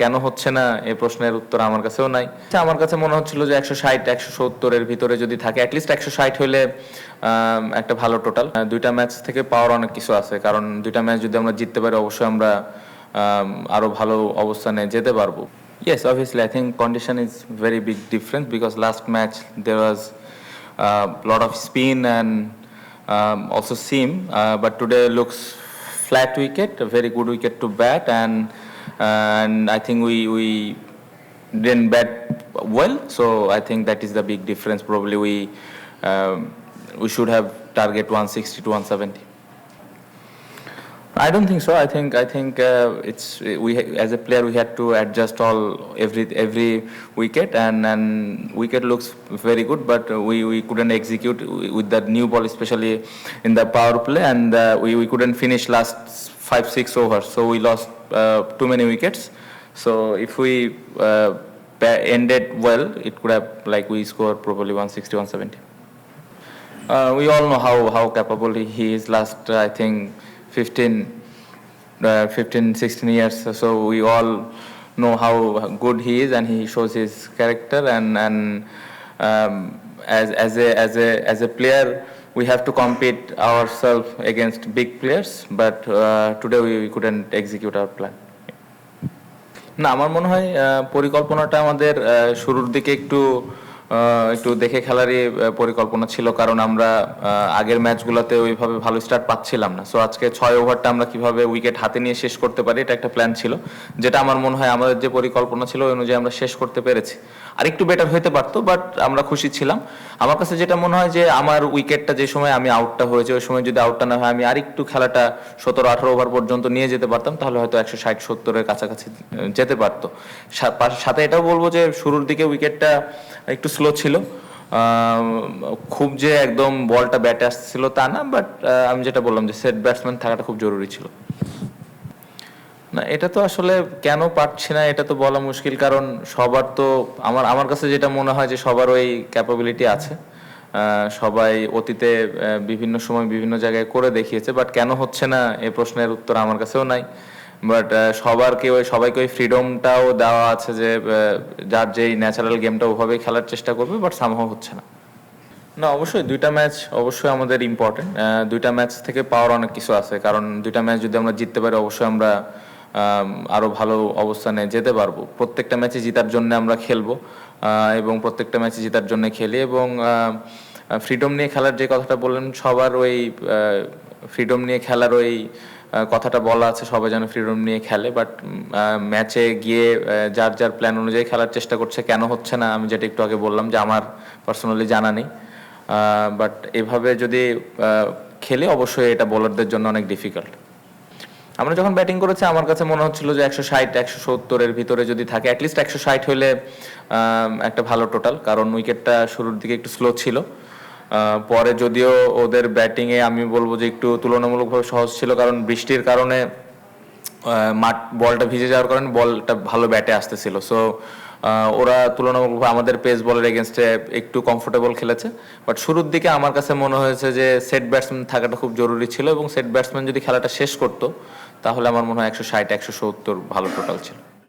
কেন হচ্ছে না? এই প্রশ্নের উত্তর আমার কাছেও নাই। আচ্ছা, আমার কাছে মনে হচ্ছিল যে একশো ষাট একশো সত্তরের ভিতরে যদি থাকে অ্যাটলিস্ট একশো ষাট হলে একটা ভালো টোটাল দুইটা ম্যাচ থেকে পাওয়ার অনেক কিছু আছে কারণ দুইটা ম্যাচ যদি আমরা জিততে পারি অবশ্যই আমরা আরও ভালো অবস্থানে যেতে পারব। Condition is very big difference because last match there was a lot of spin and um, also seam, uh, but today looks flat wicket, a very good wicket to bat, and and I think we we didn't bat well, so I think that is the big difference. Probably we um, we should have target 160 to 170. I don't think so. I think I think uh, it's we as a player we had to adjust all every every wicket and and wicket looks very good, but we we couldn't execute with that new ball, especially in the power play, and uh, we we couldn't finish last five six overs, so we lost uh, too many wickets. So if we uh, ended well, it could have like we scored probably 160 170. Uh, we all know how, how capable he is last, I think, 15, uh, 15, 16 years. So we all know how good he is and he shows his character and, and um, as, as, a, as, a, as a player, we have to compete ourselves against big players, but uh, today we, we couldn't execute our plan. না আমার মনে হয় পরিকল্পনাটা আমাদের শুরুর দিকে একটু একটু দেখে খেলারই পরিকল্পনা ছিল, কারণ আমরা আগের ম্যাচগুলোতে ওইভাবে ভালো স্টার্ট পাচ্ছিলাম না। সো আজকে ছয় ওভারটা আমরা কীভাবে উইকেট হাতে নিয়ে শেষ করতে পারি, এটা একটা প্ল্যান ছিল। যেটা আমার মনে হয় আমাদের যে পরিকল্পনা ছিল, ওই অনুযায়ী আমরা শেষ করতে পেরেছি। আর একটু বেটার হতে পারতো বাট আমরা খুশি ছিলাম। আমার কাছে যেটা মনে হয় যে, আমার উইকেটটা যে সময় আমি আউটটা হয়েছে, ওই সময় যদি আউটটা না হয়, আমি আরেকটু খেলাটা সতেরো, আঠারো ওভার পর্যন্ত নিয়ে যেতে পারতাম, তাহলে হয়তো একশো ষাট, সত্তরের কাছাকাছি যেতে পারতো। সাথে এটাও বলব যে, শুরুর দিকে উইকেটটা একটু স্লো ছিল। খুব যে একদম বলটা ব্যাটে আসছিল তা না বাট আমি যেটা বললাম যে সেট ব্যাটসম্যান থাকাটা খুব জরুরি ছিল। না, এটা তো আসলে কেন পারছি না, এটা তো বলা মুশকিল, কারণ সবার তো আমার আমার কাছে যেটা মনে হয় যে সবার ওই ক্যাপাবিলিটি আছে। সবাই অতীতে বিভিন্ন সময় বিভিন্ন জায়গায় করে দেখিয়েছে বাট কেন হচ্ছে না, এ প্রশ্নের উত্তর আমার কাছেও নাই। বাট সবারকে ওই সবাইকে ওই ফ্রিডমটাও দেওয়া আছে যে যার যেই ন্যাচারাল গেমটা ওভাবেই খেলার চেষ্টা করবে বাট সামহাও হচ্ছে না। না, অবশ্যই দুইটা ম্যাচ অবশ্যই আমাদের ইম্পর্টেন্ট দুইটা ম্যাচ থেকে পাওয়ার অনেক কিছু আছে। কারণ দুইটা ম্যাচ যদি আমরা জিততে পারি, অবশ্যই আমরা আরও ভালো অবস্থানে যেতে পারব। প্রত্যেকটা ম্যাচে জেতার জন্য আমরা খেলব এবং প্রত্যেকটা ম্যাচে জেতার জন্য খেলি এবং ফ্রিডম নিয়ে খেলার যে কথাটা বললেন, সবার ওই ফ্রিডম নিয়ে খেলার ওই কথাটা বলা আছে, সবাই যেন ফ্রিডম নিয়ে খেলে বাট ম্যাচে গিয়ে যার যার প্ল্যান অনুযায়ী খেলার চেষ্টা করছে, কেন হচ্ছে না, আমি যেটা একটু আগে বললাম যে আমার পার্সোনালি জানা নেই। বাট এভাবে যদি খেলে অবশ্যই এটা বোলারদের জন্য অনেক ডিফিকাল্ট আমরা যখন ব্যাটিং করেছি, আমার কাছে মনে হচ্ছিল যে একশো ষাট, একশো সত্তরের ভিতরে যদি থাকে অ্যাটলিস্ট একশো ষাট হলে একটা ভালো টোটাল কারণ উইকেটটা শুরুর দিকে একটু স্লো ছিল। পরে যদিও ওদের ব্যাটিংয়ে আমি বলব যে একটু তুলনামূলকভাবে সহজ ছিল, কারণ বৃষ্টির কারণে মাঠ বলটা ভিজে যাওয়ার কারণে বলটা ভালো ব্যাটে আসতেছিল। সো ওরা তুলনামূলকভাবে আমাদের পেস বলের এগেনস্টে একটু কমফোর্টেবল খেলেছে। বাট শুরুর দিকে আমার কাছে মনে হয়েছে যে সেট ব্যাটসম্যান থাকাটা খুব জরুরি ছিল এবং সেট ব্যাটসম্যান যদি খেলাটা শেষ করতো, তাহলে আমার মনে হয় একশো ষাট, একশো সত্তর ভালো টোটাল ছিল।